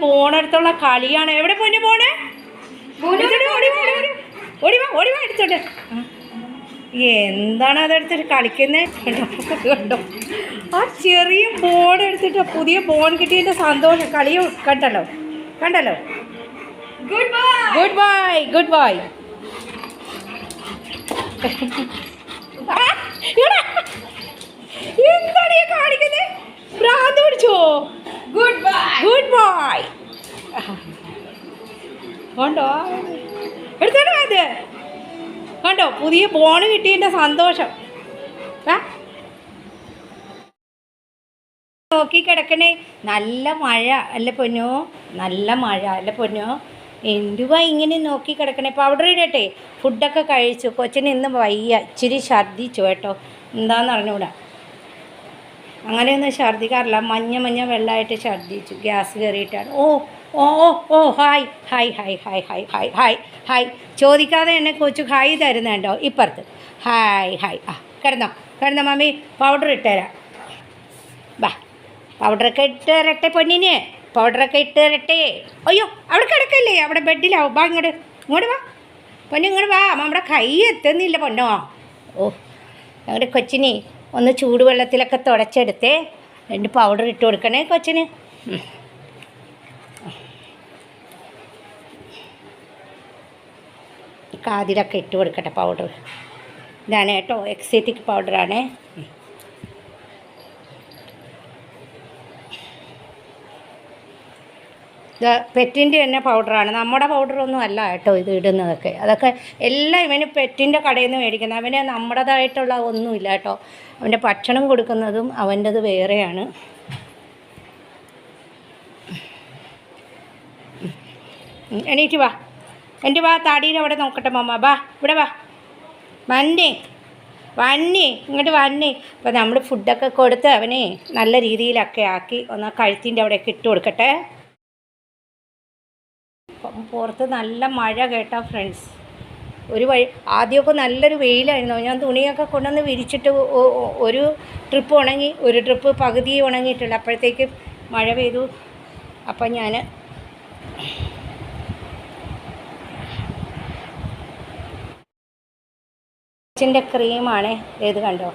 പോണടുത്തുള്ള കളിയാണ്. എവിടെ പൊന്നു പോണേ? ആ. എന്താണ് അതെടുത്തിട്ട് കളിക്കുന്നത് കണ്ടോ ആ ചെറിയ ഫോൺ എടുത്തിട്ട് പുതിയ ഫോൺ കിട്ടിയതിന്റെ സന്തോഷം. കളിയോ കണ്ടല്ലോ കണ്ടല്ലോ. Good bye good bye good bye എന്താണ് ഈ കാണിക്കുന്നത് പിടിച്ചോ? ഗുഡ് ബൈ ഗുഡ് ബൈ കണ്ടോ? എടുത്തോണ്ട് അത് കണ്ടോ? പുതിയ ഫോണ് കിട്ടിയതിന്റെ സന്തോഷം. നോക്കി കിടക്കണേ. നല്ല മഴ. അല്ല പൊന്നോ? നല്ല മഴ. അല്ല പൊന്നോ? എന്തുവാ ഇങ്ങനെ നോക്കി കിടക്കണേ? പൗഡർ ഇടട്ടെ. ഫുഡൊക്കെ കഴിച്ചു. കൊച്ചിന് ഇന്ന് വയ്യ. ഇച്ചിരി ഛർദ്ദിച്ചു കേട്ടോ. എന്താന്ന് അറിഞ്ഞൂടാ. അങ്ങനെയൊന്നും ഛർദ്ദിക്കാറില്ല മഞ്ഞ മഞ്ഞ വെള്ളമായിട്ട് ഛർദ്ദിച്ചു ഗ്യാസ് കയറിയിട്ടാണ്. ഓ ഓ ഓ ഓ hi hi hi hi hi hi hi hi. ചോദിക്കാതെ എന്നെ കൊച്ചു ഹായ് തരുന്നുണ്ടോ ഇപ്പുറത്ത്. Hi hi. ആ കിടന്നോ കിടന്നോ മമ്മി. പൗഡർ ഇട്ടുതരാം ബാ പൗഡറൊക്കെ ഇട്ട് തരട്ടെ പൊന്നിന് പൗഡറൊക്കെ ഇട്ട് തരട്ടെ അയ്യോ അവിടെ കിടക്കല്ലേ? അവിടെ ബെഡിലാവും. ബാ ഇങ്ങോട്ട് ഇങ്ങോട്ട് വാ. പൊന്നു ഇങ്ങോട്ട് വാ. നമ്മുടെ കൈ എത്തുന്നില്ല പൊന്നോ. ഓ ഞങ്ങളുടെ കൊച്ചിനെ ഒന്ന് ചൂടുവെള്ളത്തിലൊക്കെ തുടച്ചെടുത്ത്. രണ്ട് പൗഡർ ഇട്ട് കൊടുക്കണേ കൊച്ചിന്. കാതിലൊക്കെ ഇട്ട് കൊടുക്കട്ടെ പൗഡർ ഇതാണ് കേട്ടോ എക്സൈറ്റിക് പൗഡറാണേ ഇത് പെറ്റിന്റെ തന്നെ പൗഡറാണ്. നമ്മുടെ പൗഡറൊന്നും അല്ല കേട്ടോ ഇത് ഇടുന്നതൊക്കെ. അതൊക്കെ എല്ലാം ഇവന് പെറ്റിന്റെ കടയിൽ നിന്ന് മേടിക്കുന്നത്. അവന് നമ്മുടേതായിട്ടുള്ള ഒന്നുമില്ല കേട്ടോ. അവന്റെ ഭക്ഷണം കൊടുക്കുന്നതും അവന്റെത് വേറെയാണ്. എണീറ്റ് വാ. എന്റെ വാ താടിയിൽ അവിടെ നോക്കട്ടെ മമ്മ വാ ഇവിടെ വാ. വന്നി. വന്നി. ഇങ്ങോട്ട് വന്നി. അപ്പോൾ നമ്മൾ ഫുഡൊക്കെ കൊടുത്ത് അവനെ നല്ല രീതിയിലൊക്കെ ആക്കി ഒന്ന് കഴുത്തിന്റെ അവിടെയൊക്കെ ഇട്ട് കൊടുക്കട്ടെ. പുറത്ത് നല്ല മഴ കേട്ടോ ഫ്രണ്ട്സ് ഒരു വഴി ആദ്യമൊക്കെ നല്ലൊരു വെയിലായിരുന്നു. ഞാൻ തുണിയൊക്കെ കൊണ്ടുവന്ന് വിരിച്ചിട്ട് ഒരു ട്രിപ്പ് ഉണങ്ങി ഒരു ട്രിപ്പ് പകുതി ഉണങ്ങിയിട്ടില്ല. അപ്പോഴത്തേക്ക് മഴ പെയ്തു. അപ്പം ഞാൻ അച്ഛന്റെ ക്രീമാണ്. ഇത് കണ്ടോ?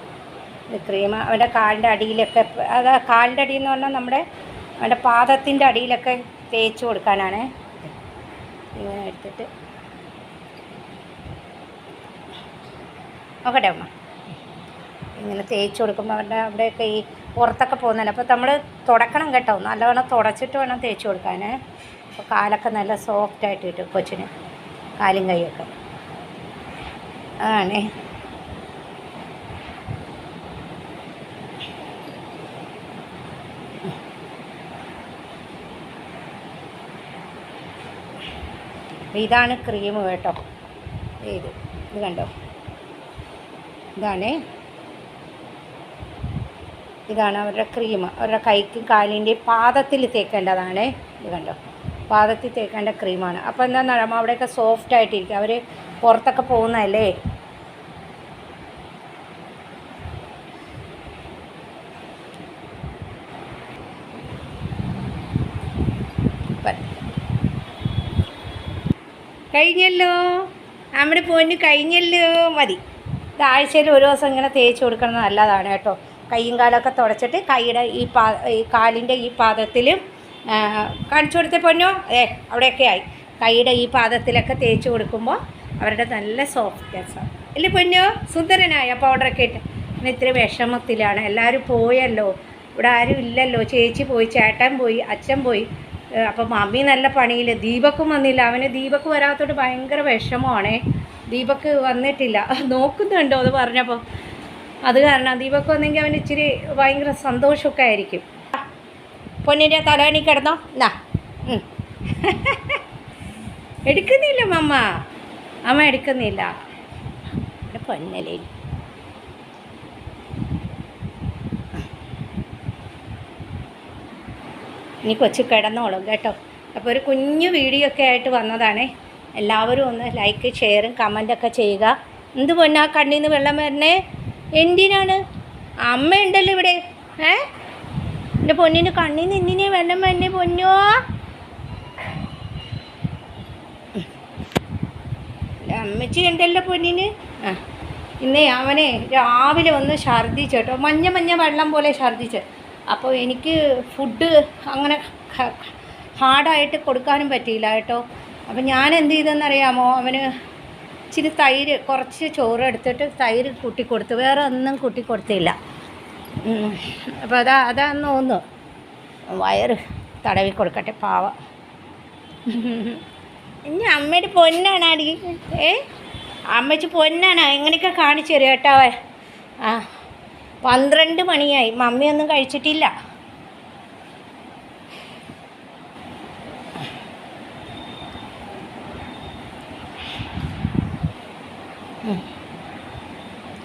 ഇത് ക്രീം. അവന്റെ കാലിന്റെ അടിയിലൊക്കെ അത് കാലിന്റെ അടിയെന്ന് പറഞ്ഞാൽ നമ്മുടെ അവന്റെ പാദത്തിന്റെ അടിയിലൊക്കെ തേച്ച് കൊടുക്കാനാണ്. ഇങ്ങനെ എടുത്തിട്ട്. നോക്കട്ടെ അമ്മ ഇങ്ങനെ തേച്ച് കൊടുക്കുമ്പോൾ അവരുടെ അവിടെയൊക്കെ ഈ പുറത്തൊക്കെ പോകുന്നതല്ല. അപ്പോൾ നമ്മൾ തുടക്കണം കേട്ടോ. നല്ലവണ്ണം തുടച്ചിട്ട് വേണം തേച്ച് കൊടുക്കാൻ അപ്പോൾ കാലൊക്കെ നല്ല സോഫ്റ്റായിട്ട് കിട്ടും കൊച്ചിന്. കാലും കൈയൊക്കെ. ആണേ. ഇതാണ് ക്രീം കേട്ടോ. ഇത് ഇത് കണ്ടോ? ഇതാണ്. ഇതാണ് അവരുടെ ക്രീം അവരുടെ കൈക്കും കാലിന്റെ പാദത്തിൽ തേക്കേണ്ടതാണ്. ഇത് കണ്ടോ? പാദത്തിൽ തേക്കേണ്ട ക്രീമാണ് അപ്പോൾ എന്താണെന്ന് അവിടെയൊക്കെ സോഫ്റ്റ് ആയിട്ടിരിക്കും. അവർ പുറത്തൊക്കെ പോകുന്നതല്ലേ? കഴിഞ്ഞല്ലോ? നമ്മുടെ പൊന്ന് കഴിഞ്ഞല്ലോ? മതി. ഇത് ആഴ്ചയിൽ ഒരു ദിവസം ഇങ്ങനെ തേച്ച് കൊടുക്കുന്നത് നല്ലതാണ് കേട്ടോ. കൈയും കാലൊക്കെ തുടച്ചിട്ട് കൈയുടെ ഈ പാ ഈ കാലിന്റെ ഈ പാദത്തിലും കാണിച്ചു കൊടുത്ത പൊന്നോ? ഏ അവിടെയൊക്കെ ആയി. കൈയുടെ ഈ പാദത്തിലൊക്കെ തേച്ച് കൊടുക്കുമ്പോൾ അവരുടെ നല്ല സോഫ്റ്റ്നെസ്സാണ് ഇല്ലേ പൊന്നോ? സുന്ദരനായ പൗഡറൊക്കെ ഇട്ട്. പിന്നെ ഇത്തിരി വിഷമത്തിലാണ്. എല്ലാവരും പോയല്ലോ. ഇവിടെ ആരും ഇല്ലല്ലോ. ചേച്ചി പോയി ചേട്ടൻ പോയി അച്ഛൻ പോയി. ഏഹ് അപ്പം മമ്മി നല്ല പണിയിൽ ദീപക്കും വന്നില്ല. അവന് ദീപക്ക് വരാത്തോണ്ട് ഭയങ്കര വിഷമമാണേ. ദീപക്ക് വന്നിട്ടില്ല. നോക്കുന്നുണ്ടോ അത് പറഞ്ഞപ്പോൾ അത് കാരണം ദീപക്ക് വന്നെങ്കിൽ അവന് ഇച്ചിരി ഭയങ്കര സന്തോഷമൊക്കെ ആയിരിക്കും. പൊന്നിന്റെ തലവണി കിടന്നോ. എന്നാ. എടുക്കുന്നില്ല മമ്മ. അമ്മ എടുക്കുന്നില്ല. പൊന്നലേ. ഇനി കൊച്ചു കിടന്നോളും കേട്ടോ. അപ്പോൾ ഒരു കുഞ്ഞു വീഡിയോ ഒക്കെ ആയിട്ട് വന്നതാണ്. എല്ലാവരും ഒന്ന് ലൈക്ക് ഷെയറും കമന്റൊക്കെ ചെയ്യുക. എന്ത് പൊന്നാ കണ്ണിൽ നിന്ന് വെള്ളം വരണേ? എന്തിനാണ്? അമ്മ ഉണ്ടല്ലോ ഇവിടെ. ഏ? എന്റെ പൊന്നിന് കണ്ണിൽ നിന്ന് എന്തിനെ വെള്ളം വരണേ പൊന്നോ? അമ്മച്ചി ഉണ്ടല്ലോ പൊന്നിന്. ആ ഇന്നേ അവനെ രാവിലെ ഒന്ന് ഛർദ്ദിച്ചു കേട്ടോ. മഞ്ഞ മഞ്ഞ വെള്ളം പോലെ ഛർദ്ദിച്ചു. അപ്പോൾ എനിക്ക് ഫുഡ് അങ്ങനെ ഹാർഡായിട്ട് കൊടുക്കാനും പറ്റിയില്ല കേട്ടോ. അപ്പം ഞാൻ എന്ത് ചെയ്തെന്നറിയാമോ? അവന് ഇച്ചിരി തൈര് കുറച്ച് ചോറ് എടുത്തിട്ട് തൈര് കൂട്ടി കൊടുത്തു വേറെ ഒന്നും കൂട്ടി കൊടുത്തില്ല അപ്പോൾ അതാ അതാന്ന് തോന്നുന്നു. വയറ് തടവി കൊടുക്കട്ടെ പാവ. ഇനി അമ്മയുടെ പൊന്നാണ് അടി ഏ? അമ്മച്ച് പൊന്നാണ്. എങ്ങനെയൊക്കെ കാണിച്ചു തരും കേട്ടോ ആ. പന്ത്രണ്ട് മണിയായി. മമ്മിയൊന്നും കഴിച്ചിട്ടില്ല.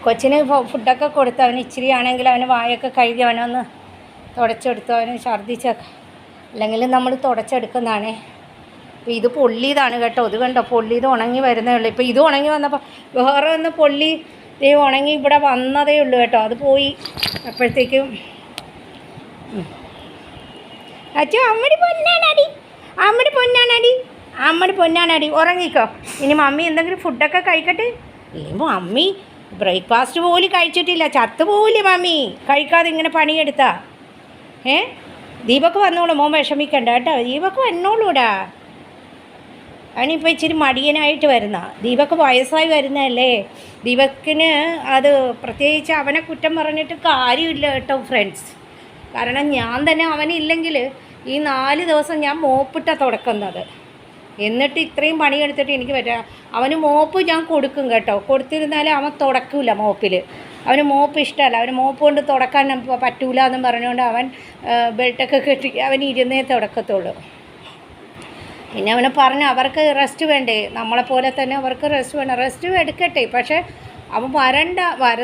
കൊച്ചിന് ഫുഡൊക്കെ കൊടുത്ത് അവന് ഇച്ചിരി ആണെങ്കിൽ അവന് വായൊക്കെ കഴുകി അവനൊന്ന് തുടച്ചെടുത്തു. അവന് ഛർദ്ദിച്ച അല്ലെങ്കിൽ നമ്മൾ തുടച്ചെടുക്കുന്നതാണ്. അപ്പോൾ ഇത് പൊള്ളിയതാണ് കേട്ടോ. ഇത് കണ്ടോ? പൊള്ളിയത് ഉണങ്ങി വരുന്നേ ഉള്ളൂ. ഇപ്പോൾ ഇത് ഉണങ്ങി വന്നപ്പോൾ വേറെ ഒന്ന് പൊള്ളി ദേ ഉണങ്ങി ഇവിടെ വന്നതേ ഉള്ളൂ കേട്ടോ. അത് പോയി അപ്പോഴത്തേക്കും അച്ഛോ അമ്മടി പൊന്നാണടി അമ്മടി പൊന്നാണടി അമ്മടി പൊന്നാണടി ഉറങ്ങിക്കോ. ഇനി മമ്മി എന്തെങ്കിലും ഫുഡൊക്കെ കഴിക്കട്ടെ? ഇല്ലെങ്കിൽ മമ്മി ബ്രേക്ക്ഫാസ്റ്റ് പോലും കഴിച്ചിട്ടില്ല. ചത്ത് പോവില്ലേ മമ്മി. കഴിക്കാതെ ഇങ്ങനെ പണിയെടുത്താ. ഏ? ദീപക്ക് വന്നോളൂ. മോൻ വിഷമിക്കണ്ട കേട്ടോ. ദീപക്ക് വന്നോളൂടാ. അവനിപ്പോൾ ഇച്ചിരി മടിയനായിട്ട് വരുന്ന. ദീപക്ക് വയസ്സായി വരുന്നതല്ലേ? ദീപക്കിന് അത് പ്രത്യേകിച്ച് അവനെ കുറ്റം പറഞ്ഞിട്ട് കാര്യമില്ല കേട്ടോ ഫ്രണ്ട്സ് കാരണം ഞാൻ തന്നെ അവനില്ലെങ്കിൽ ഈ നാല് ദിവസം ഞാൻ മോപ്പിട്ട തുടക്കുന്നത്. എന്നിട്ട് ഇത്രയും പണിയെടുത്തിട്ട് എനിക്ക് പറ്റാ. അവന് മോപ്പ് ഞാൻ കൊടുക്കും കേട്ടോ. കൊടുത്തിരുന്നാലേ അവൻ തുടക്കില്ല മോപ്പിൽ അവന് മോപ്പ് ഇഷ്ടമല്ല. അവന് മോപ്പ് കൊണ്ട് തുടക്കാൻ പറ്റൂല എന്നും പറഞ്ഞുകൊണ്ട് അവൻ ബെൽറ്റൊക്കെ കെട്ടി അവൻ ഇരുന്നേ തുടക്കത്തുള്ളൂ. പിന്നെ അവനെ പറഞ്ഞു അവർക്ക് റെസ്റ്റ് വേണ്ടേ? നമ്മളെപ്പോലെ തന്നെ അവർക്ക് റെസ്റ്റ് വേണം. റെസ്റ്റ് എടുക്കട്ടെ. പക്ഷേ അവൻ വരണ്ട വര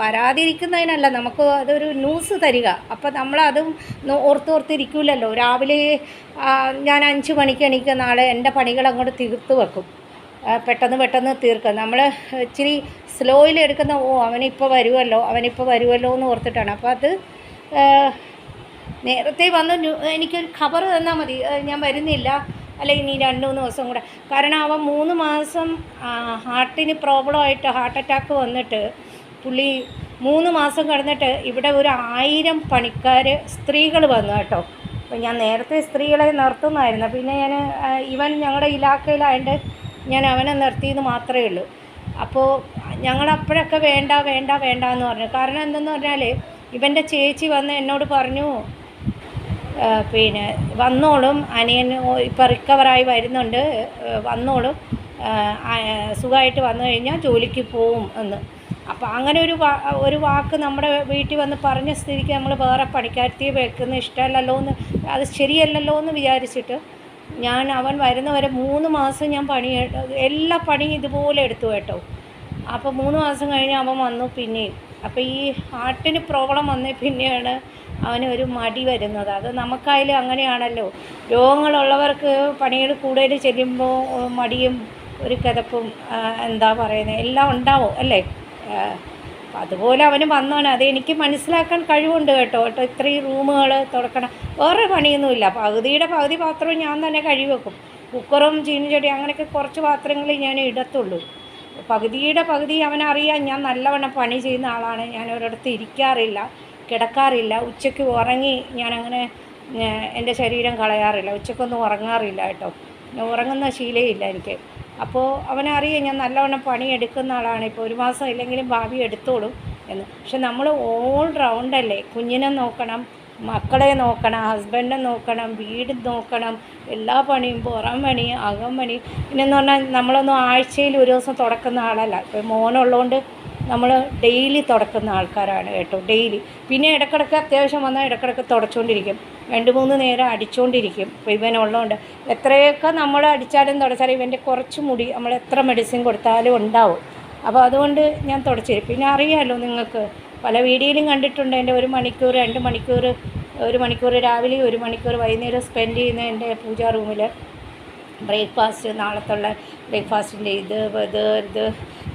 വരാതിരിക്കുന്നതിനല്ല നമുക്ക് അതൊരു ന്യൂസ് തരിക. അപ്പം നമ്മളതും ഓർത്തോർത്തിരിക്കില്ലല്ലോ രാവിലെ ഞാൻ അഞ്ച് മണിക്ക് എണീക്ക നാളെ എന്റെ പണികൾ അങ്ങോട്ട് തീർത്ത് വെക്കും. പെട്ടെന്ന് പെട്ടെന്ന് തീർക്കും. നമ്മൾ ഇച്ചിരി സ്ലോയിൽ എടുക്കുന്ന ഓ അവനിപ്പോൾ വരുമല്ലോ അവനിപ്പോൾ വരുമല്ലോ എന്ന് ഓർത്തിട്ടാണ്. അപ്പോൾ അത് നേരത്തെ വന്ന് എനിക്കൊരു ഖബർ തന്നാൽ മതി. ഞാൻ വരുന്നില്ല. അല്ലെങ്കിൽ ഇനി രണ്ട് മൂന്ന് ദിവസം കൂടെ. കാരണം അവൻ മൂന്ന് മാസം ഹാർട്ടിന് പ്രോബ്ലം ആയിട്ട് ഹാർട്ട് അറ്റാക്ക് വന്നിട്ട് പുള്ളി മൂന്ന് മാസം കിടന്നിട്ട് ഇവിടെ ഒരു ആയിരം പണിക്കാർ സ്ത്രീകൾ വന്നു കേട്ടോ. അപ്പോൾ ഞാൻ നേരത്തെ സ്ത്രീകളെ നിർത്തുന്നതായിരുന്നു പിന്നെ ഞാൻ ഇവൻ ഞങ്ങളുടെ ഇലാക്കയിലായതുകൊണ്ട് ഞാൻ അവനെ നിർത്തിയെന്ന് മാത്രമേ ഉള്ളൂ. അപ്പോൾ ഞങ്ങൾ അപ്പോഴൊക്കെ വേണ്ട വേണ്ട വേണ്ട എന്ന് പറഞ്ഞു. കാരണം എന്തെന്ന് പറഞ്ഞാൽ ഇവന്റെ ചേച്ചി വന്ന് എന്നോട് പറഞ്ഞു പിന്നെ വന്നോളും അനിയൻ ഇപ്പം റിക്കവറായി വരുന്നുണ്ട്. വന്നോളും. സുഖമായിട്ട് വന്നു കഴിഞ്ഞാൽ ജോലിക്ക് പോവും എന്ന്. അപ്പോൾ അങ്ങനെ ഒരു വാ ഒരു വാക്ക് നമ്മുടെ വീട്ടിൽ വന്ന് പറഞ്ഞ സ്ഥിതിക്ക് നമ്മൾ വേറെ പണിക്കാരത്തിയെ വെക്കുന്ന ഇഷ്ടമല്ലല്ലോ എന്ന് അത് ശരിയല്ലല്ലോ എന്ന് വിചാരിച്ചിട്ട് ഞാൻ അവൻ വരുന്നവരെ മൂന്ന് മാസം ഞാൻ പണി എല്ലാ പണിയും ഇതുപോലെ എടുത്തു കേട്ടോ. അപ്പോൾ മൂന്ന് മാസം കഴിഞ്ഞ് അവൻ വന്നു പിന്നെയും. അപ്പോൾ ഈ ഹാർട്ടിന് പ്രോബ്ലം വന്നേ പിന്നെയാണ് അവന് ഒരു മടി വരുന്നത്. അത് നമുക്കായാലും അങ്ങനെയാണല്ലോ. രോഗങ്ങളുള്ളവർക്ക് പണികൾ കൂടുതൽ ചെല്ലുമ്പോൾ മടിയും ഒരു കിതപ്പും എന്താ പറയുന്നത് എല്ലാം ഉണ്ടാവും അല്ലേ? അതുപോലെ അവന് വന്നാണ്. അത് എനിക്ക് മനസ്സിലാക്കാൻ കഴിവുണ്ട് കേട്ടോ. കേട്ടോ ഇത്രയും റൂമുകൾ തുറക്കണം. വേറെ പണിയൊന്നുമില്ല. പകുതിയുടെ പകുതി പാത്രവും ഞാൻ തന്നെ കഴിവെക്കും കുക്കറും ചീനിച്ചടി അങ്ങനെയൊക്കെ കുറച്ച് പാത്രങ്ങളെ ഞാൻ ഇടത്തുള്ളൂ. പകുതിയുടെ പകുതി അവനറിയാം ഞാൻ നല്ലവണ്ണം പണി ചെയ്യുന്ന ആളാണ്. ഞാൻ ഒരിടത്ത് ഇരിക്കാറില്ല. കിടക്കാറില്ല. ഉച്ചയ്ക്ക് ഉറങ്ങി ഞാനങ്ങനെ എന്റെ ശരീരം കളയാറില്ല. ഉച്ചക്കൊന്നും ഉറങ്ങാറില്ല കേട്ടോ. ഉറങ്ങുന്ന ശീലമില്ല എനിക്ക്. അപ്പോൾ അവനറിയാം ഞാൻ നല്ലവണ്ണം പണി എടുക്കുന്ന ആളാണ്. ഇപ്പോൾ ഒരു മാസം ഇല്ലെങ്കിലും ഭാവി എടുത്തോളും എന്ന്. പക്ഷെ നമ്മൾ ഓൾ റൗണ്ടല്ലേ കുഞ്ഞിനെ നോക്കണം മക്കളെ നോക്കണം ഹസ്ബൻഡിനെ നോക്കണം വീട് നോക്കണം എല്ലാ പണിയും പുറം പണി അകം പണി. പിന്നെന്ന് പറഞ്ഞാൽ നമ്മളൊന്നും ആഴ്ചയിൽ ഒരു ദിവസം തുടക്കുന്ന ആളല്ല. ഇപ്പോൾ മോനുള്ളതുകൊണ്ട് നമ്മൾ ഡെയിലി തുടക്കുന്ന ആൾക്കാരാണ് കേട്ടോ ഡെയിലി പിന്നെ ഇടക്കിടക്ക് അത്യാവശ്യം വന്നാൽ ഇടക്കിടക്ക് തുടച്ചുകൊണ്ടിരിക്കും രണ്ട് മൂന്ന് നേരം അടിച്ചുകൊണ്ടിരിക്കും ഇപ്പോൾ ഇവനുള്ളതുകൊണ്ട് എത്രയൊക്കെ നമ്മൾ അടിച്ചാലും തുടച്ചാലും ഇവന്റെ കുറച്ച് മുടി നമ്മൾ എത്ര മെഡിസിൻ കൊടുത്താലും ഉണ്ടാവും. അപ്പോൾ അതുകൊണ്ട് ഞാൻ തുടച്ചിരും പിന്നെ അറിയാമല്ലോ നിങ്ങൾക്ക് പല വീഡിയോയിലും കണ്ടിട്ടുണ്ട് എന്റെ ഒരു മണിക്കൂർ രണ്ട് മണിക്കൂർ ഒരു മണിക്കൂർ രാവിലെ ഒരു മണിക്കൂർ വൈകുന്നേരം സ്പെൻഡ് ചെയ്യുന്ന എന്റെ പൂജാ റൂമിൽ ബ്രേക്ക്ഫാസ്റ്റ് നാളത്തുള്ള ബ്രേക്ക്ഫാസ്റ്റിന്റെ ഇത് ഇത് ഇത്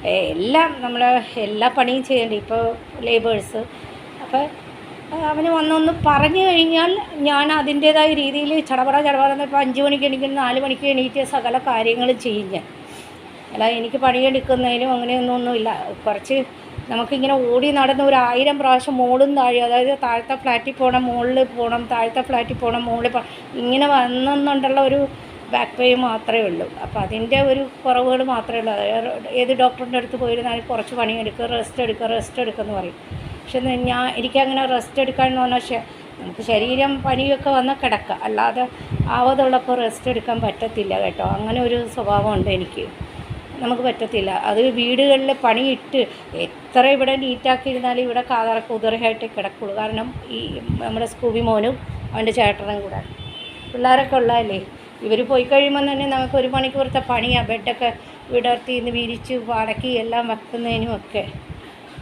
എല്ലാം നമ്മൾ എല്ലാ പണിയും ചെയ്യേണ്ടി ഇപ്പോൾ ലേബേഴ്സ് അപ്പോൾ അവന് വന്നൊന്ന് പറഞ്ഞു കഴിഞ്ഞാൽ ഞാൻ അതിന്റേതായ രീതിയിൽ ചടപട ചടപട ഇപ്പോൾ അഞ്ച് മണിക്ക് എണീക്കുന്ന നാല് മണിക്ക് എണീറ്റ് സകല കാര്യങ്ങളും ചെയ്യും ഞാൻ. അല്ല എനിക്ക് പണിയെടുക്കുന്നതിനും അങ്ങനെയൊന്നും ഒന്നുമില്ല. കുറച്ച് നമുക്കിങ്ങനെ ഓടി നടന്ന് ഒരു ആയിരം പ്രാവശ്യം മുകളും താഴെ അതായത് താഴത്തെ ഫ്ലാറ്റിൽ പോകണം മുകളിൽ പോകണം താഴത്തെ ഫ്ലാറ്റിൽ പോകണം മുകളിൽ ഇങ്ങനെ വന്നെന്നുണ്ടുള്ള ഒരു ബാക്ക് പെയിൻ മാത്രമേ ഉള്ളൂ. അപ്പോൾ അതിന്റെ ഒരു കുറവുകൾ മാത്രമേ ഉള്ളൂ. ഏത് ഡോക്ടറിന്റെ അടുത്ത് പോയിരുന്നാലും കുറച്ച് പണിയെടുക്കുക റെസ്റ്റ് എടുക്കുക റെസ്റ്റ് എടുക്കുക എന്ന് പറയും. പക്ഷെ ഞാൻ എനിക്കങ്ങനെ റെസ്റ്റ് എടുക്കാൻ എന്ന് പറഞ്ഞാൽ നമുക്ക് ശരീരം പനിയൊക്കെ വന്നാൽ കിടക്കുക അല്ലാതെ ആവതുള്ളപ്പോൾ റെസ്റ്റ് എടുക്കാൻ പറ്റത്തില്ല കേട്ടോ. അങ്ങനെ ഒരു സ്വഭാവമുണ്ട് എനിക്ക്. നമുക്ക് പറ്റത്തില്ല. അത് വീടുകളിൽ പണിയിട്ട് എത്ര ഇവിടെ നീറ്റാക്കിയിരുന്നാലും ഇവിടെ കാതറ കുതിറയായിട്ട് കിടക്കുള്ളൂ. കാരണം ഈ നമ്മുടെ സ്കൂബി മോനും അവന്റെ ചേട്ടനും കൂടെ. പിള്ളേരൊക്കെ ഉള്ളതല്ലേ? ഇവർ പോയി കഴിയുമ്പോൾ തന്നെ നമുക്ക് ഒരു മണിക്കൂറത്തെ പണിയാണ് ബെഡൊക്കെ വിടർത്തി ഇന്ന് വിരിച്ച് വടക്കി എല്ലാം വെക്കുന്നതിനും ഒക്കെ.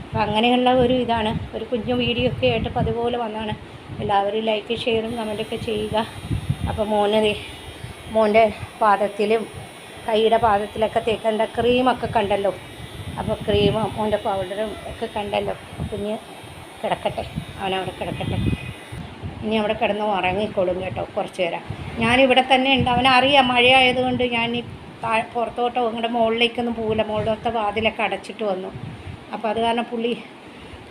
അപ്പം അങ്ങനെയുള്ള ഒരു ഇതാണ്. ഒരു കുഞ്ഞു വീഡിയോ ഒക്കെ ആയിട്ട് അതുപോലെ വന്നാണ്. എല്ലാവരും ലൈക്ക് ഷെയറും കമന്റൊക്കെ ചെയ്യുക. അപ്പോൾ മോനെ മോന്റെ പാദത്തിലും കൈയുടെ പാദത്തിലൊക്കെ തേക്കേണ്ട ക്രീമൊക്കെ കണ്ടല്ലോ. അപ്പോൾ ക്രീമും മോന്റെ പൗഡറും ഒക്കെ കണ്ടല്ലോ. കുഞ്ഞ് കിടക്കട്ടെ. അവനവിടെ കിടക്കട്ടെ. ഇനി അവിടെ കിടന്ന് ഉറങ്ങിക്കൊള്ളും കേട്ടോ കുറച്ച് നേരം. ഞാനിവിടെ തന്നെ ഉണ്ട്. അവനറിയാം മഴയായതുകൊണ്ട് ഞാൻ ഈ പുറത്തോട്ടോ ഇങ്ങോട്ട് മുകളിലേക്കൊന്നും പോകില്ല മുകളിലത്തെ വാതിലൊക്കെ അടച്ചിട്ട് വന്നു. അപ്പോൾ അത് കാരണം പുള്ളി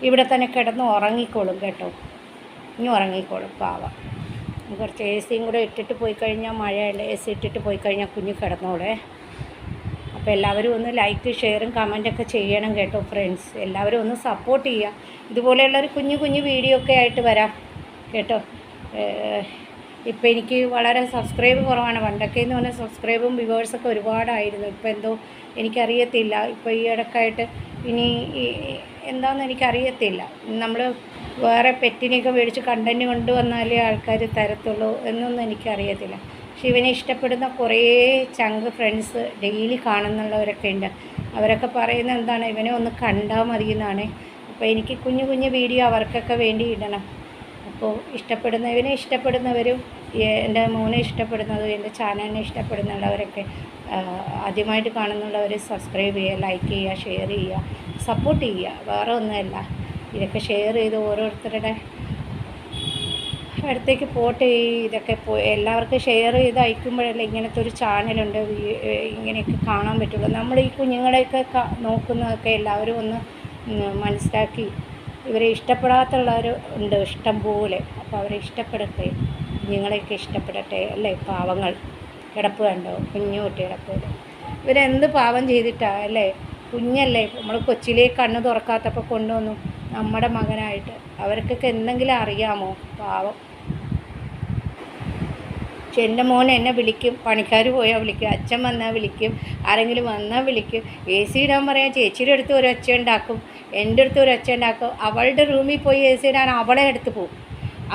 ഇവിടെ തന്നെ കിടന്ന് ഉറങ്ങിക്കോളും കേട്ടോ. ഇനി ഉറങ്ങിക്കോളും പാവാം. കുറച്ച് എ സിയും കൂടെ ഇട്ടിട്ട് പോയി കഴിഞ്ഞാൽ മഴയല്ലേ. എ സി ഇട്ടിട്ട് പോയി കഴിഞ്ഞാൽ കുഞ്ഞ് കിടന്നോളെ. അപ്പോൾ എല്ലാവരും ഒന്ന് ലൈക്ക് ഷെയറും കമന്റൊക്കെ ചെയ്യണം കേട്ടോ ഫ്രണ്ട്സ് എല്ലാവരും ഒന്ന് സപ്പോർട്ട് ചെയ്യുക. ഇതുപോലെയുള്ളൊരു കുഞ്ഞു കുഞ്ഞു വീഡിയോ ഒക്കെ ആയിട്ട് വരാം. കേട്ടോ. ഇപ്പോൾ എനിക്ക് വളരെ സബ്സ്ക്രൈബ് കുറവാണ്. പണ്ടൊക്കെ എന്ന് പറഞ്ഞാൽ സബ്സ്ക്രൈബും വ്യൂവേഴ്സൊക്കെ ഒരുപാടായിരുന്നു. ഇപ്പോൾ എന്തോ എനിക്കറിയത്തില്ല. ഇപ്പോൾ ഈ ഇടക്കായിട്ട് ഇനി എന്താണെന്ന് എനിക്കറിയത്തില്ല. നമ്മൾ വേറെ പെറ്റിനെയൊക്കെ മേടിച്ച് കണ്ടന്റ് കൊണ്ടുവന്നാലേ ആൾക്കാർ തരത്തുള്ളൂ എന്നൊന്നും എനിക്കറിയത്തില്ല. പക്ഷെ ഇവനെ ഇഷ്ടപ്പെടുന്ന കുറേ ചങ്ക് ഫ്രണ്ട്സ് ഡെയിലി കാണുന്നുള്ളവരൊക്കെ ഉണ്ട്. അവരൊക്കെ പറയുന്നത് എന്താണ് ഇവനെ ഒന്ന് കണ്ടാൽ മതി എന്നാണ് അപ്പോൾ എനിക്ക് കുഞ്ഞു കുഞ്ഞു വീഡിയോ അവർക്കൊക്കെ വേണ്ടി ഇടണം. അപ്പോൾ ഇഷ്ടപ്പെടുന്നവനെ ഇഷ്ടപ്പെടുന്നവരും എന്റെ മോനെ ഇഷ്ടപ്പെടുന്നതും എന്റെ ചാനലിനെ ഇഷ്ടപ്പെടുന്നുള്ളവരൊക്കെ ആദ്യമായിട്ട് കാണുന്നുള്ളവർ സബ്സ്ക്രൈബ് ചെയ്യുക ലൈക്ക് ചെയ്യുക ഷെയർ ചെയ്യുക സപ്പോർട്ട് ചെയ്യുക. വേറെ ഒന്നുമല്ല. ഇതൊക്കെ ഷെയർ ചെയ്ത് ഓരോരുത്തരുടെ അടുത്തേക്ക് പോട്ടെ. ഇതൊക്കെ പോ എല്ലാവർക്കും ഷെയർ ചെയ്ത് അയക്കുമ്പോഴല്ലേ ഇങ്ങനത്തെ ഒരു ചാനലുണ്ട്. ഇങ്ങനെയൊക്കെ കാണാൻ പറ്റുള്ളൂ. നമ്മൾ ഈ കുഞ്ഞുങ്ങളെയൊക്കെ നോക്കുന്നതൊക്കെ എല്ലാവരും ഒന്ന് മനസ്സിലാക്കി ഇവരെ ഇഷ്ടപ്പെടാത്തുള്ളവർ ഉണ്ട് ഇഷ്ടം പോലെ. അപ്പോൾ അവരെ ഇഷ്ടപ്പെടട്ടെ കുഞ്ഞുങ്ങളെയൊക്കെ ഇഷ്ടപ്പെടട്ടെ അല്ലേ? പാവങ്ങൾ. കിടപ്പ് കണ്ടോ? കുഞ്ഞു കുട്ടി കിടപ്പ് ഇവരെന്ത് പാവം ചെയ്തിട്ടാ അല്ലേ? കുഞ്ഞല്ലേ? നമ്മൾ കൊച്ചിയിലേക്ക് കണ്ണ് തുറക്കാത്തപ്പോൾ കൊണ്ടുവന്നു. നമ്മുടെ മകനായിട്ട്. അവർക്കൊക്കെ എന്തെങ്കിലും അറിയാമോ? പാവം. പക്ഷെ എന്റെ മോൻ എന്നെ വിളിക്കും പണിക്കാർ പോയാൽ വിളിക്കും അച്ഛൻ വന്നാൽ വിളിക്കും ആരെങ്കിലും വന്നാൽ വിളിക്കും. എ സി ഇടാൻ പറയാം ചേച്ചിയുടെ അടുത്ത് ഒരു ഒച്ച ഉണ്ടാക്കും എന്റെ അടുത്ത് ഒരു ഒച്ച ഉണ്ടാക്കും. അവളുടെ റൂമിൽ പോയി എ സി ഇടാൻ അവളെ അടുത്ത് പോകും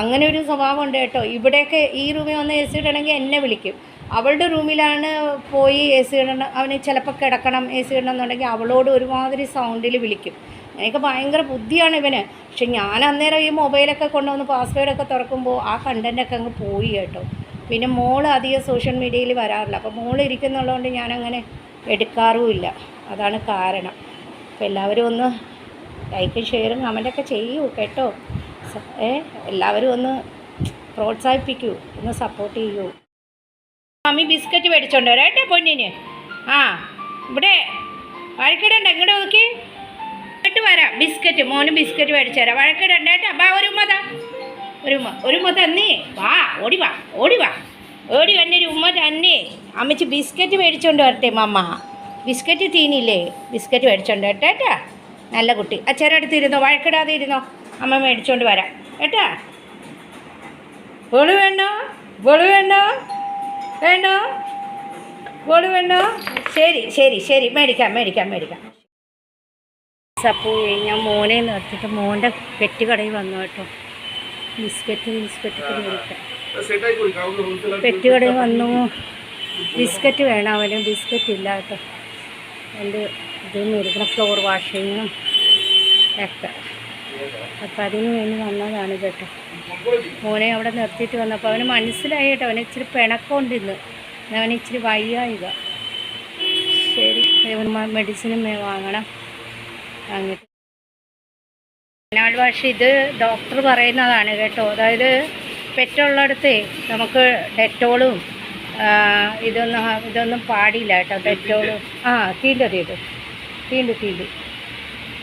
അങ്ങനെ ഒരു സ്വഭാവം ഉണ്ട് കേട്ടോ. ഇവിടെയൊക്കെ ഈ റൂമിൽ വന്ന് എ സി ഇടണമെങ്കിൽ എന്നെ വിളിക്കും. അവളുടെ റൂമിലാണ് പോയി എ സി ഇടണം. അവന് ചിലപ്പോൾ കിടക്കണം എ സി ഇടണം എന്നുണ്ടെങ്കിൽ അവളോട് ഒരുമാതിരി സൗണ്ടിൽ വിളിക്കും. എനിക്ക് ഭയങ്കര ബുദ്ധിയാണ് ഇവന്. പക്ഷെ ഞാൻ അന്നേരം ഈ മൊബൈലൊക്കെ കൊണ്ടുവന്ന് പാസ്വേഡൊക്കെ തുറക്കുമ്പോൾ ആ കണ്ടന്റൊക്കെ അങ്ങ് പോയി കേട്ടോ. പിന്നെ മോൾ അധികം സോഷ്യൽ മീഡിയയിൽ വരാറില്ല. അപ്പോൾ മോൾ ഇരിക്കുന്നുള്ളതുകൊണ്ട് ഞാനങ്ങനെ എടുക്കാറുമില്ല. അതാണ് കാരണം. അപ്പോൾ എല്ലാവരും ഒന്ന് ലൈക്കും ഷെയറും കമന്റൊക്കെ ചെയ്യൂ കേട്ടോ. ഏ എല്ലാവരും ഒന്ന് പ്രോത്സാഹിപ്പിക്കൂ. ഒന്ന് സപ്പോർട്ട് ചെയ്യൂ. മമ്മി ബിസ്ക്കറ്റ് മേടിച്ചോണ്ട് വരാം കേട്ടോ പൊന്നിന്. ആ ഇവിടെ വഴക്കിടണ്ട. ഇങ്ങോട്ട് നോക്കി. ഇങ്ങോട്ട് വരാം. ബിസ്ക്കറ്റ്. മോന് ബിസ്ക്കറ്റ് മേടിച്ചു തരാം. വഴക്കിടണ്ട കേട്ടോ. ബാ ഒരു ഉമ്മ താ ഒരു ഉമ്മ ഒരു ഉമ്മ തന്നേ. വാ ഓടി വാ ഓടി വാ. ഓടി വന്നൊരു ഉമ്മ തന്നേ. അമ്മച്ചി ബിസ്ക്കറ്റ് മേടിച്ചോണ്ട് വരട്ടെ മമ്മ ബിസ്ക്കറ്റ് തീനില്ലേ? ബിസ്ക്കറ്റ് മേടിച്ചോണ്ട് വരട്ടെ കേട്ടാ? നല്ല കുട്ടി. അച്ഛനടുത്ത് ഇരുന്നോ വഴക്കിടാതെ ഇരുന്നോ? അമ്മ മേടിച്ചോണ്ട് വരാം കേട്ടാ? വെളു വേണോ വെളു വേണോ വേണോ വെളു വേണോ ശരി ശരി ശരി. മേടിക്കാം മേടിക്കാം മേടിക്കാം. സപ്പോ ഞാൻ മോനെ നിർത്തിയിട്ട് മോന്റെ പെറ്റുകടയിൽ വന്നു കേട്ടോ. ബിസ്ക്കറ്റ് ബിസ്ക്കറ്റ് മേടിക്കാം പെറ്റുകടയിൽ വന്നു. ബിസ്ക്കറ്റ് വേണം അവന്. ബിസ്ക്കറ്റ് ഇല്ല കേട്ടോ. എന്റെ ഇത് മേടിക്കണം ഫ്ലോർ വാഷിങ്ങും ഒക്കെ. അപ്പം അതിന് വേണ്ടി വന്നതാണ് കേട്ടോ. മോനെ അവിടെ നിർത്തിയിട്ട് വന്നപ്പോൾ അവന് മനസ്സിലായി കേട്ടോ. അവന് ഇച്ചിരി പിണക്കമുണ്ട് ഇന്ന്. അവന് ഇച്ചിരി വയ്യായിക. ശരി. മെഡിസിനും വാങ്ങണം. വാങ്ങിയിട്ട് കനാൽ ഭാഷ ഇത് ഡോക്ടർ പറയുന്നതാണ് കേട്ടോ. അതായത് പെറ്റുള്ളടത്ത് നമുക്ക് ഡെറ്റോളും ഇതൊന്നും ഇതൊന്നും പാടില്ല കേട്ടോ. ഡെറ്റോളും ആ തീണ്ടു തീണ്ടു. തീണ്ടു തീണ്ടു.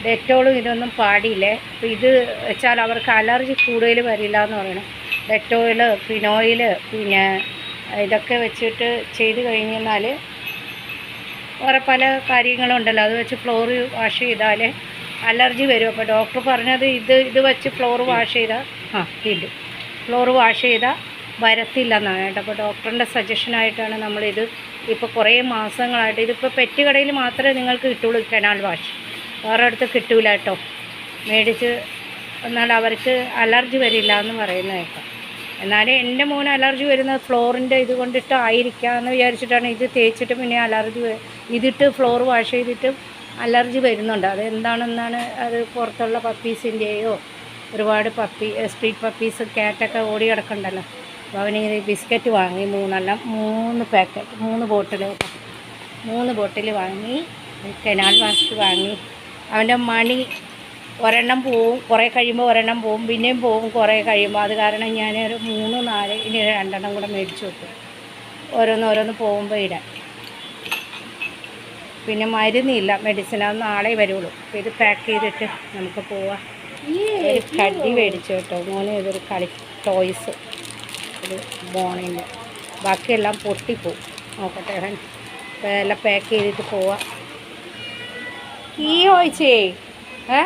ഡെറ്റോളും ഇതൊന്നും പാടില്ല. അപ്പോൾ ഇത് വെച്ചാൽ അവർക്ക് അലർജി കൂടുതൽ വരില്ല എന്ന് പറയണം. ഡെറ്റോയിൽ ഫിനോയിൽ പിന്നെ ഇതൊക്കെ വെച്ചിട്ട് ചെയ്ത് കഴിഞ്ഞാൽ വേറെ പല കാര്യങ്ങളുണ്ടല്ലോ അത് വെച്ച് ഫ്ലോർ വാഷ് ചെയ്താൽ അലർജി വരും. അപ്പോൾ ഡോക്ടർ പറഞ്ഞത് ഇത് ഇത് വെച്ച് ഫ്ലോർ വാഷ് ചെയ്താൽ ആ. ഫ്ലോർ വാഷ് ചെയ്താൽ വരത്തില്ല എന്നാണ് കേട്ടോ. അപ്പോൾ ഡോക്ടറിന്റെ സജഷനായിട്ടാണ് നമ്മളിത് ഇപ്പോൾ കുറേ മാസങ്ങളായിട്ട് ഇതിപ്പോൾ പെറ്റ് കടയിൽ മാത്രമേ നിങ്ങൾക്ക് കിട്ടുള്ളൂ കനാൽ വാഷ് വേറെ അടുത്ത് കിട്ടൂല കേട്ടോ. മേടിച്ച് എന്നാൽ അവർക്ക് അലർജി വരില്ല എന്ന് പറയുന്നത് കേട്ടോ. എന്നാലും എന്റെ മോന് അലർജി വരുന്നത് ഫ്ലോറിന്റെ ഇത് കൊണ്ടിട്ട് ആയിരിക്കാമെന്ന് വിചാരിച്ചിട്ടാണ് ഇത് തേച്ചിട്ട് പിന്നെ അലർജി ഇതിട്ട് ഫ്ലോർ വാഷ് ചെയ്തിട്ട് അലർജി വരുന്നുണ്ട്. അത് എന്താണെന്നാണ് അത് പുറത്തുള്ള പപ്പീസിന്റെയോ ഒരുപാട് പപ്പി സ്ട്രീറ്റ് പപ്പീസ് ക്യാറ്റൊക്കെ ഓടി കിടക്കണ്ടല്ലോ. അപ്പോൾ അവനിങ്ങനെ ബിസ്ക്കറ്റ് വാങ്ങി മൂന്നെണ്ണം മൂന്ന് പാക്കറ്റ് മൂന്ന് ബോട്ടിൽ മൂന്ന് ബോട്ടിൽ വാങ്ങി കെനാൽ വാഷ് വാങ്ങി. അവന്റെ മണി ഒരെണ്ണം പോവും കുറേ കഴിയുമ്പോൾ ഒരെണ്ണം പോവും പിന്നെയും പോവും കുറേ കഴിയുമ്പോൾ. അത് കാരണം ഞാൻ ഒരു മൂന്ന് നാല് ഇനി രണ്ടെണ്ണം കൂടെ മേടിച്ചു വെക്കും. ഓരോന്ന് ഓരോന്ന് പോകുമ്പോൾ ഇടാൻ പിന്നെ മരുന്നില്ല. മെഡിസിൻ അത് നാളെ വരുള്ളൂ. അപ്പോൾ ഇത് പാക്ക് ചെയ്തിട്ട് നമുക്ക് പോവാം. ഒരു കടി മേടിച്ചു കേട്ടോ. മോനെ ഇതൊരു കളി ടോയ്സ് ഒരു ബോണിന്റെ ബാക്കിയെല്ലാം പൊട്ടിപ്പോവും. നോക്കട്ടെ അപ്പോൾ എല്ലാം പാക്ക് ചെയ്തിട്ട് പോവാം. കീ ചോദിച്ചേ? ഏ?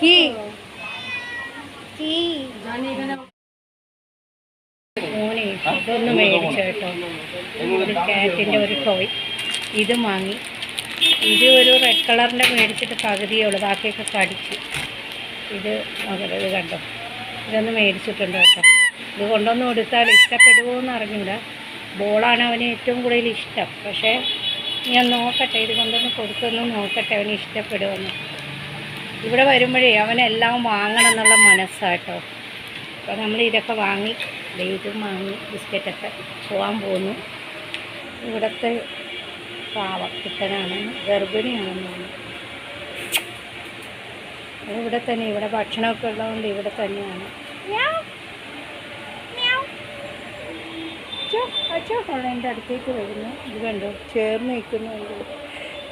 കീ? കീ. മോനെ ഇതൊന്ന് മേടിച്ചു കേട്ടോ. ഒരു കാറ്റിന്റെ ഒരു ടോയ് ഇത് വാങ്ങി. ഇത് ഒരു റെഡ് കളറിന്റെ മേടിച്ചിട്ട് പകുതിയേ ഉള്ളൂ. ബാക്കിയൊക്കെ കടിച്ചു. ഇത് ഇത് കണ്ടോ? ഇതൊന്ന് മേടിച്ചിട്ടുണ്ട് കേട്ടോ. ഇത് കൊണ്ടൊന്നും കൊടുത്താൽ ഇഷ്ടപ്പെടുമോ എന്ന് അറിഞ്ഞൂടാ. ബോളാണ് അവന് ഏറ്റവും കൂടുതൽ ഇഷ്ടം. പക്ഷേ ഞാൻ നോക്കട്ടെ. ഇത് കൊണ്ടൊന്ന് കൊടുത്തൊന്ന് നോക്കട്ടെ. അവന് ഇഷ്ടപ്പെടുമെന്ന് ഇവിടെ വരുമ്പോഴേ അവനെല്ലാം വാങ്ങണം എന്നുള്ള മനസ്സാട്ടോ. അപ്പോൾ നമ്മൾ ഇതൊക്കെ വാങ്ങി ഇതും വാങ്ങി ബിസ്ക്കറ്റൊക്കെ പോകാൻ പോകുന്നു ഇവിടുത്തെ പാവ കിട്ടനാണെന്ന് ഗർഭിണിയാണെന്നാണ്. ഇവിടെ തന്നെ ഇവിടെ ഭക്ഷണമൊക്കെ ഉള്ളതുകൊണ്ട് ഇവിടെ തന്നെയാണ്. എന്റെ അടുത്തേക്ക് വരുന്നു. ഇത് കണ്ടോ ചേർന്ന് നിൽക്കുന്നുണ്ട്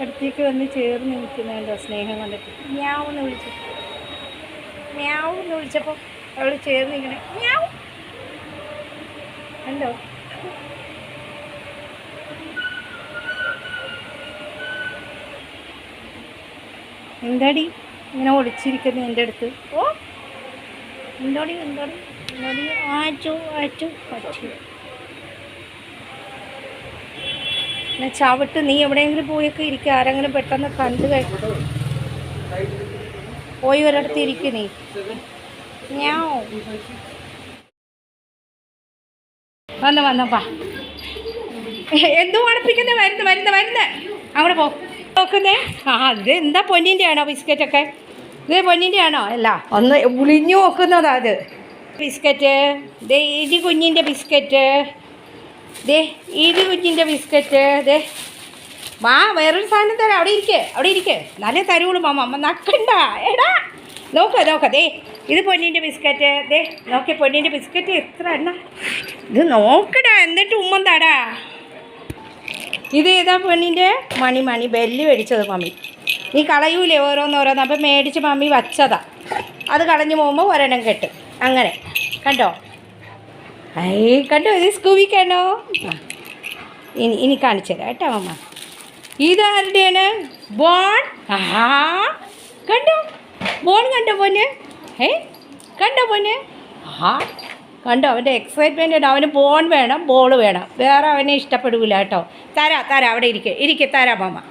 അടുത്തേക്ക് വന്ന് ചേർന്ന് നിൽക്കുന്നുണ്ടോ സ്നേഹം കണ്ടിട്ട്. മ്യാവെന്ന് വിളിച്ചു. മ്യാവെന്ന് വിളിച്ചപ്പോൾ അവൾ ചേർന്ന് നിൽക്കണേ മ്യാവ്. കണ്ടോ? എന്താടി? ഇങ്ങനെ ഒളിച്ചിരിക്കുന്നു എന്റെ അടുത്ത്. ഓ എന്തോടി എന്തോടി എന്തോടി? ആച്ചു ആച്ചു പറ്റി എന്നാ ചവിട്ട് നീ എവിടെയെങ്കിലും പോയൊക്കെ ഇരിക്കുക ആരെങ്കിലും പെട്ടെന്ന് കണ്ടു കഴിഞ്ഞു പോയി ഒരിടത്ത് ഇരിക്കും നീ. ഞാൻ വന്ന വന്നപ്പാ എന്തു മണപ്പിക്കുന്നേ വരുന്ന വരുന്ന വരുന്ന. അങ്ങോട്ട് പോ. നോക്കുന്നേ? ആ ഇത് എന്താ പൊന്നിന്റെ ആണോ ബിസ്ക്കറ്റൊക്കെ? ഇത് പൊന്നിന്റെ ആണോ അല്ല ഒന്ന് ഉളിഞ്ഞു നോക്കുന്നതാ അത് ബിസ്ക്കറ്റ് ദേ ഇടി കുഞ്ഞിന്റെ ബിസ്ക്കറ്റ്. ദേ ഇടി കുഞ്ഞിന്റെ ബിസ്ക്കറ്റ്. ദേ വാ വേറൊരു സാധനം തരാം. അവിടെ ഇരിക്കേ അവിടെ ഇരിക്കേ. നല്ല തരുവുള്ളൂ മാമ. അമ്മ നക്കണ്ട. എടാ നോക്ക നോക്ക. ദേ ഇത് പൊന്നിന്റെ ബിസ്ക്കറ്റ്. ദേ നോക്കിയ പൊന്നിന്റെ ബിസ്ക്കറ്റ് എത്ര എണ്ണ. ഇത് നോക്കടാ എന്നിട്ട് ഉമ്മൻ താടാ. ഇത് ഏതാ പെണ്ണിന്റെ? മണി മണി. ബെല്ല് മേടിച്ചത് മമ്മി. നീ കളയൂലേ ഓരോന്നോരോന്ന്. അപ്പം മേടിച്ച് മമ്മി വച്ചതാ. അത് കളഞ്ഞു പോകുമ്പോൾ ഒരെണ്ണം കെട്ടും. അങ്ങനെ. കണ്ടോ? ഐ കണ്ടോ? ഇത് സ്കൂവിക്കാണോ ഇനി ഇനി കാണിച്ചു തരാം കേട്ടോ അമ്മ ഇതാരുടെയാണ് ബോൺ? ആ കണ്ടോ? ബോൺ കണ്ടോ പോന് ഏ കണ്ടോ പോന് ആ കണ്ടോ? അവന്റെ എക്സൈറ്റ്മെന്റ് ഉണ്ട്. അവന് ബോൺ വേണം ബോൾ വേണം. വേറെ അവനെ ഇഷ്ടപ്പെടില്ല കേട്ടോ. തരാ തരാ അവിടെ ഇരിക്കേ. ഇരിക്കെ തരാ മാമ?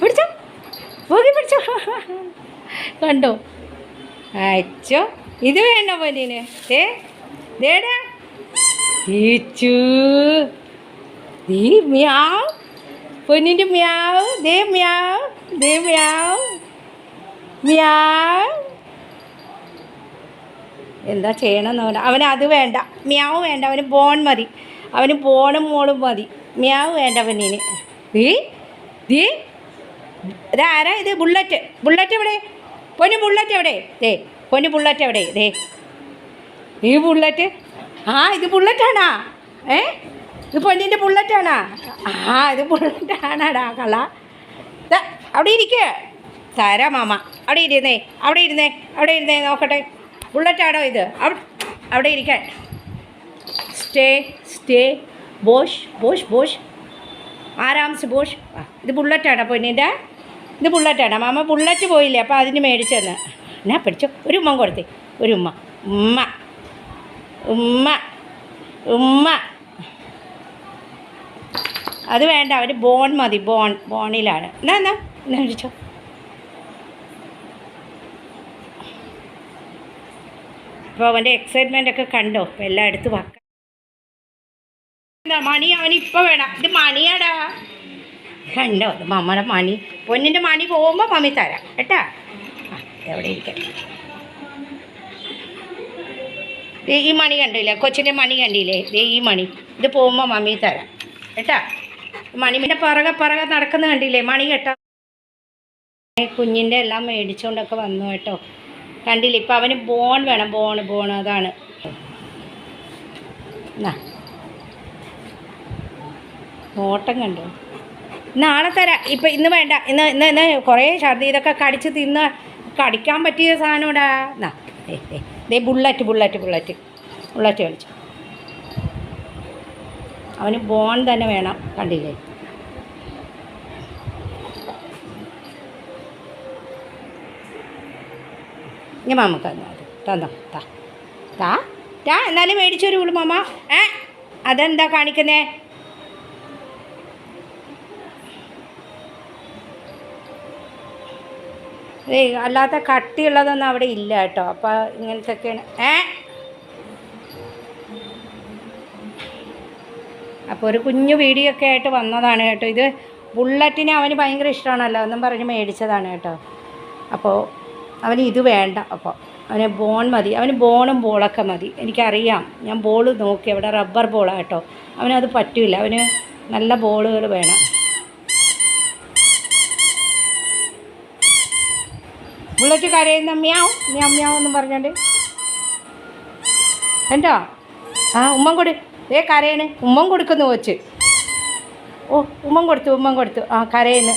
പിടിച്ചോ? പോകി പിടിച്ചോ? കണ്ടോ? അച്ചോ ഇത് വേണ്ട പോലീന് ഏ ദേടാ ഈച്ചു. ദേ മ്യാവ്. പൊന്നിന്റെ മ്യാവ്. ദേ മ്യാവ്. ദേ മ്യാവ്. മ്യാവ്. എന്താ ചെയ്യണമെന്ന് പറഞ്ഞാൽ അവന് അത് വേണ്ട. മ്യാവ് വേണ്ട. അവന് ബോൺ മതി. അവന് ബോണും മോളും മതി. മ്യാവ് വേണ്ട അവനിന്. ഈ ദീ. ഇതാരാ ഇത്? ബുള്ളറ്റ് ബുള്ളറ്റ് എവിടെ? പൊന്നു ബുള്ളറ്റ് എവിടെ? ദേ പൊന്നു ബുള്ളറ്റ് എവിടെ? ദേ. ഈ ബുള്ളറ്റ് ആ ഇത് ബുള്ളറ്റാണാ ഏ? ഇത് പൊന്നിന്റെ ബുള്ളറ്റാണാ ആ ഇത് ബുള്ളറ്റാണാടാ കള അവിടെ ഇരിക്കുക താരാ മാമ. അവിടെ ഇരുന്നേ. അവിടെ ഇരുന്നേ. അവിടെ ഇരുന്നേ. നോക്കട്ടെ. ബുള്ളറ്റാണോ ഇത്? അവിടെ ഇരിക്കാൻ. സ്റ്റേ സ്റ്റേ ബോഷ് ബോഷ് ബോഷ്. ആരാംസ് ബോഷ്. ആ ഇത് അപ്പോൾ ഇനിന്റെ ഇത് ബുള്ളറ്റാണ്. മാമ ബുള്ളറ്റ് പോയില്ലേ അപ്പോൾ അതിന് മേടിച്ചെന്ന്. എന്നാ പിടിച്ചോ ഒരു ഉമ്മ കൊടുത്തേ. ഒരു ഉമ്മ. ഉമ്മ. ഉമ്മ. ഉമ്മ. അത് വേണ്ട അവർ ബോൺ മതി ബോൺ ബോണിലാണ്. എന്നാ എന്നാ എന്നാ പിടിച്ചോ അപ്പോൾ അവന്റെ എക്സൈറ്റ്മെന്റ് ഒക്കെ കണ്ടോ? അപ്പോൾ എല്ലാം എടുത്ത് വക്ക എന്താ മണി? അവനിപ്പോൾ വേണം. ഇത് മണിയാടാ. കണ്ടോ? ഇത് മമ്മയുടെ മണി. പൊന്നിന്റെ മണി പോകുമ്പോൾ മമ്മി തരാം. കേട്ടാ? എവിടെ ഇരിക്കട്ടെ ദേ ഈ മണി കണ്ടില്ലേ? കൊച്ചിന്റെ മണി കണ്ടില്ലേ? ദേ ഈ മണി. ഇത് പോകുമ്പോൾ മമ്മി തരാം. കേട്ടാ? മണിമിന്റെ പിറകെ പിറകെ നടക്കുന്ന കണ്ടില്ലേ? മണി കേട്ടോ കുഞ്ഞിന്റെ എല്ലാം മേടിച്ചുകൊണ്ടൊക്കെ വന്നു കേട്ടോ. കണ്ടില്ലേ? ഇപ്പം അവന് ബോൺ വേണം ബോൺ ബോൺ അതാണ്. എന്നാ ഓട്ടം കണ്ടോ? നാളെ തരാം. ഇപ്പം ഇന്ന് വേണ്ട. ഇന്ന് ഇന്ന് ഇന്ന് കുറേ ഛർദി ഇതൊക്കെ കടിച്ച് തിന്ന് കടിക്കാൻ പറ്റിയ സാധനം ഇടാ എന്നാ ദേ ബുള്ളറ്റ് ബുള്ളറ്റ് ബുള്ളറ്റ് ബുള്ളറ്റ് കളിച്ചു അവന് ബോൺ തന്നെ വേണം. കണ്ടില്ലേ? ഇനി മാമക്ക് തന്നോ അത് തന്നോ താ താ. താ എന്നാലും മേടിച്ചു വരുള്ളൂ മാമ. ഏ? അതെന്താ കാണിക്കുന്നേ? ഏയ് അല്ലാത്ത കട്ടിയുള്ളതൊന്നും അവിടെ ഇല്ല കേട്ടോ. അപ്പോൾ ഇങ്ങനത്തെയൊക്കെയാണ് ഏ? അപ്പോൾ ഒരു കുഞ്ഞു വീഡിയോ ഒക്കെ ആയിട്ട് വന്നതാണ് കേട്ടോ. ഇത് ബുള്ളറ്റിന് അവന് ഭയങ്കര ഇഷ്ടമാണല്ലോ എന്നും പറഞ്ഞ് മേടിച്ചതാണ് കേട്ടോ. അപ്പോൾ അവന് ഇത് വേണ്ട. അപ്പോൾ അവന് ബോൺ മതി. അവന് ബോണും ബോളൊക്കെ മതി. എനിക്കറിയാം. ഞാൻ ബോൾ നോക്കി. അവിടെ റബ്ബർ ബോളാണ് കേട്ടോ അവനത് പറ്റില്ല അവന് നല്ല ബോളുകൾ വേണം. ബുള്ളറ്റ് കരയുന്ന മ്യാവ് മ്യാവ് മ്യാവ് എന്നും പറഞ്ഞോണ്ട്. കണ്ടോ? ആ ഉമ്മൻ കൊടു ഏ കരയണ്. ഉമ്മൻ കൊടുക്കുന്നു വെച്ച് ഓ ഉമ്മൻ കൊടുത്തു ഉമ്മൻ കൊടുത്തു. ആ കരയുന്നു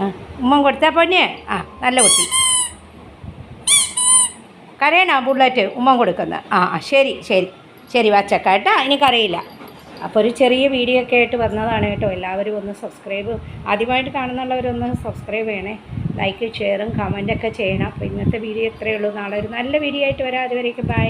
ആ ഉമ്മൻ കൊടുത്താൽ പൊന്നെ? ആ നല്ല കുട്ടി. കരയണോ ബുള്ളറ്റ്? ഉമ്മൻ കൊടുക്കുന്ന. ആ ആ ശരി ശരി ശരി വച്ചക്ക കേട്ടോ. എനിക്കറിയില്ല അപ്പോൾ ഒരു ചെറിയ വീഡിയോ ഒക്കെ ആയിട്ട് വന്നതാണ് കേട്ടോ. എല്ലാവരും ഒന്ന് സബ്സ്ക്രൈബ് ആദ്യമായിട്ട് കാണുന്നുള്ളവരൊന്ന് സബ്സ്ക്രൈബ് ചെയ്യണേ. ലൈക്ക് ഷെയറും കമന്റൊക്കെ ചെയ്യണം. അപ്പോൾ ഇന്നത്തെ വീഡിയോ ഇത്രയേ ഉള്ളൂ. നാളെ ഒരു നല്ല വീഡിയോ ആയിട്ട് വരാം. അതുവരേക്കും ബൈ